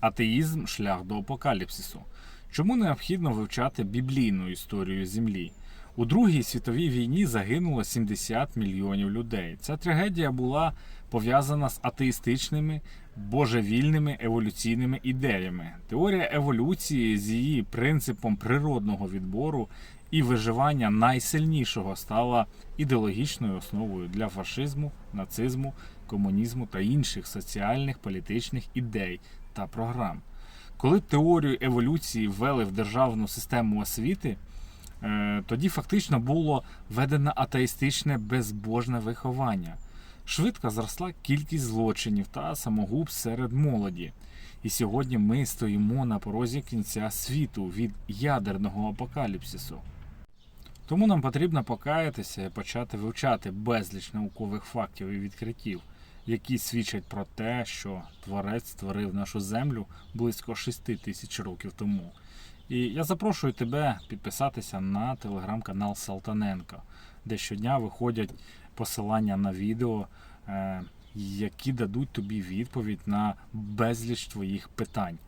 Атеїзм шлях до апокаліпсису. Чому необхідно вивчати біблійну історію Землі? У Другій світовій війні загинуло 70 мільйонів людей. Ця трагедія була пов'язана з атеїстичними, божевільними еволюційними ідеями. Теорія еволюції з її принципом природного відбору і виживання найсильнішого стала ідеологічною основою для фашизму, нацизму, комунізму та інших соціальних політичних ідей та програм. Коли теорію еволюції ввели в державну систему освіти, тоді фактично було введено атеїстичне безбожне виховання. Швидко зросла кількість злочинів та самогубств серед молоді. І сьогодні ми стоїмо на порозі кінця світу від ядерного апокаліпсису. Тому нам потрібно покаятися і почати вивчати безліч наукових фактів і відкриттів, які свідчать про те, що Творець створив нашу землю близько 6 тисяч років тому. І я запрошую тебе підписатися на телеграм-канал Салтаненко, де щодня виходять посилання на відео, е, які дадуть тобі відповідь на безліч твоїх питань.